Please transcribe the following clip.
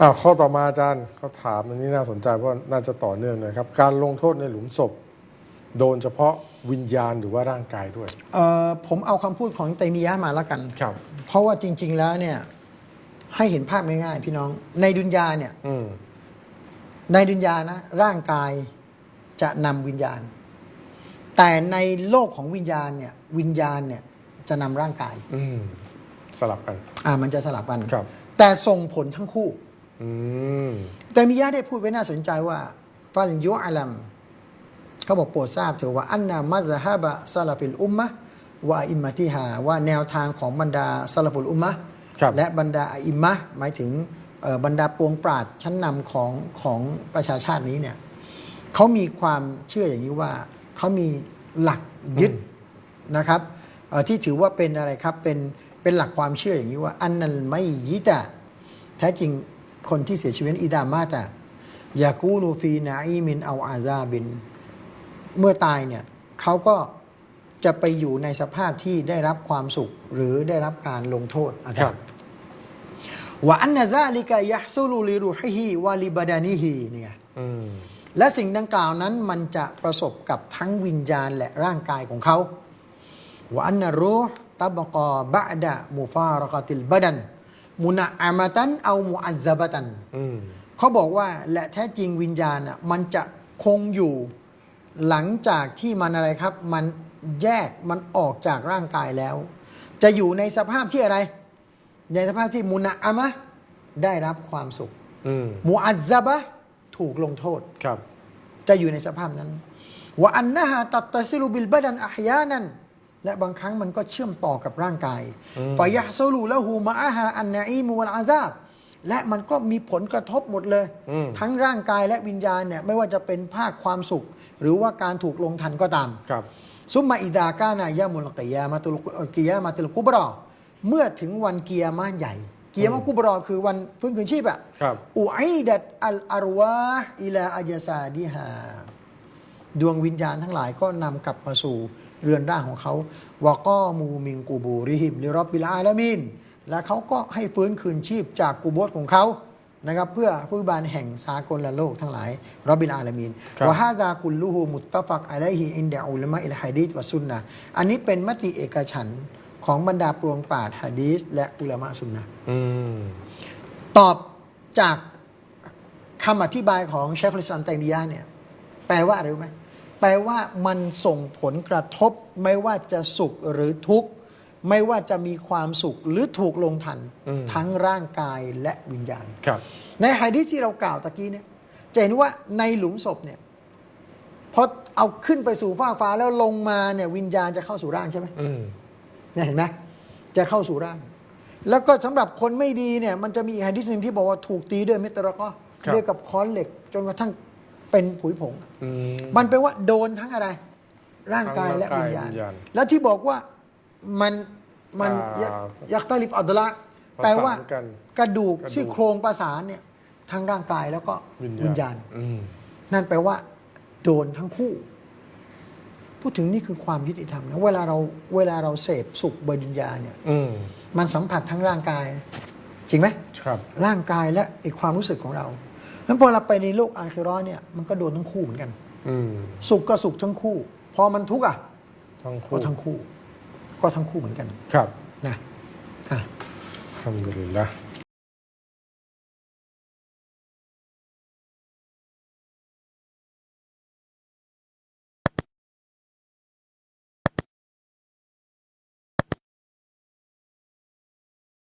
อ้าวข้อต่อมาอาจารย์เขาถามอันนี้น่าสนใจเพราะน่าจะต่อเนื่องนะครับ การลงโทษในหลุมศพ โดนเฉพาะวิญญาณหรือว่าร่างกายด้วยเอ่อผมเอาคำพูดของเตมียะห์มาแล้วกัน ครับ เพราะว่าจริง ๆ แล้วเนี่ย ให้เห็นภาพง่ายๆพี่น้อง ในดุนยาเนี่ย อืมในดุนยานะร่างกายจะนำวิญญาณ แต่ในโลกของวิญญาณเนี่ย วิญญาณเนี่ยจะนำร่างกาย อืมสลับกัน อ่ามันจะสลับกัน ครับ แต่ส่งผลทั้งคู่อืม แต่มียะห์ได้พูดไว้น่าสนใจว่า ฟัลยุอัลัมเขาบอกโปรดทราบเถอะว่า อันนามัซฮะบะซาลาฟิลอุมมะวะอิมมะติฮาว่าแนวทางของบรรดาซาลาฟุลอุมมะครับและบรรดาอิมมะหมายถึงเอ่อบรรดาปวงปราดชั้นนำของของประชาชาตินี้เนี่ยเขามีความเชื่ออย่างนี้ว่าเขามีหลักยึดนะครับเอ่อที่ถือว่าเป็นอะไรครับเป็นเป็นหลักความเชื่ออย่างนี้ว่า อันนั้นไม่ยิตะแท้จริง คนที่เสียชีวิตอิดามาตะยากูนูฟีนาอีมินเอาอาซาบิน เมื่อตายเนี่ยเขาก็จะไปอยู่ในสภาพที่ได้รับความสุขหรือได้รับการลงโทษอาคจารัรบย์ว่าอันนาซาลิกะยะซุลูลิรูฮิฮิวาลิบาดานิฮิเนี่ยอืมและสิ่งดังกล่าวนั้นมันจะประสบกับทั้งวิญญาณและร่างกายของเขาว่าอันนารูห์ตับกอบะดะมูฟารกติลบดัน มุนะอามาตันเอามุอัซซะบะตันอืมเขาบอกว่าและแท้จริงวิญญาณน่ะมันจะคงอยู่หลังจากที่มันอะไรครับ มันแยกมันออกจากร่างกายแล้ว จะอยู่ในสภาพที่อะไร ในสภาพที่มุนะอามะได้รับความสุขอืมมุอัซซะบะถูกลงโทษครับ จะอยู่ในสภาพนั้นว่าอันนะฮะตัดตะซิลุบิลบดันอัฮยานัน และบางครั้งมันก็เชื่อมต่อกับร่างกายฟายะซลูละหูมะอาฮาอันนาอีมูวลอาซาบและมันก็มีผลกระทบหมดเลยอืมทั้งร่างกายและวิญญาณเนี่ยไม่ว่าจะเป็นภาคความสุข หรือว่าการถูกลงทันก็ตามครับซุมมาอิดากานายามุลกิยามาตุลเอ่อกิยามาตุลกุบรอเมื่อถึงวันเกียร์มาใหญ่ เกียร์มากุบรอคือวันฟื้นคืนชีพอะครับอุไอดัตอัลอารวาอิลาอัจซาดิฮาดวงวิญญาณทั้งหลายก็นำกลับมาสู่ เรือนร่างของเขาวะก็มูมิงกูบูริฮิมลิรอบบิลอาลามิน และเขาก็ให้ฟื้นคืนชีพจากกูโบสของเขานะครับเพื่อผู้บานแห่งสากลละโลกทั้งหลายรอบบิลอาลามินครับวะฮาดากุลลูฮูมุตตะฟักอะลัยฮิอินดะอุลามะอิลฮะดีษวะซุนนะห์อันนี้เป็นมติเอกฉันท์ของบรรดาปวงปราดฮะดีษและอุลามะซุนนะห์อืมตอบจากคำอธิบายของเชคลิสลามไตมียะห์เนี่ย แปลว่าอะไรรู้ไหม แปลว่ามันส่งผลกระทบ ไม่ว่าจะสุขหรือทุกข์ไม่ว่าจะมีความสุขหรือถูกลงทันอืมทั้งร่างกายและวิญญาณครับในฮะดีษที่เรากล่าวตะกี้เนี่ยจะเห็นว่าในหลุมศพเนี่ยพอเอาขึ้นไปสู่ฟ้ากฟ้าแล้วลงมาเนี่ยวิญญาณจะเข้าสู่ร่างใช่ไหมอืมเนี่ยเห็นไหมจะเข้าสู่ร่าง แล้วก็สำหรับคนไม่ดีเนี่ย มันจะมีอีกฮะดิษหนึ่งที่บอกว่าถูกตีด้วยเมตตะระก็ครับเรียกกับค้อนเหล็ก จนกระทั่ง เป็นผุยผง อืมมันแปลว่าโดนทั้งอะไร ร่างกายทั้งและร่างกายวิญญาณวิญญาณ แล้วที่บอกว่ามันมันอ่ายักษ์ตาลิบอัดละประสานแปลว่ากัน กระดูกกระดูก ซี่โครงประสานเนี่ยทั้งร่างกายแล้วก็วิญญาณ อืมนั่นแปลว่า โดนทั้งคู่ พูดถึงนี่คือความยุติธรรมนะเวลาเราเวลาเราเสพสุขบนวิญญาณเนี่ย อืมมันสัมผัสทั้งร่างกายนะจริงไหม ครับ ร่างกายและไอความรู้สึกของเรา เพราะฉะนั้นพอเราไปในโลกอาคิเราะห์เนี่ยมันก็โดนทั้งคู่เหมือนกันอืมสุขก็สุขทั้งคู่ พอมันทุกข์อะทั้งก็คู่ทั้งคู่ ก็ทั้งคู่เหมือนกันครับนะอะทำดุลิลละ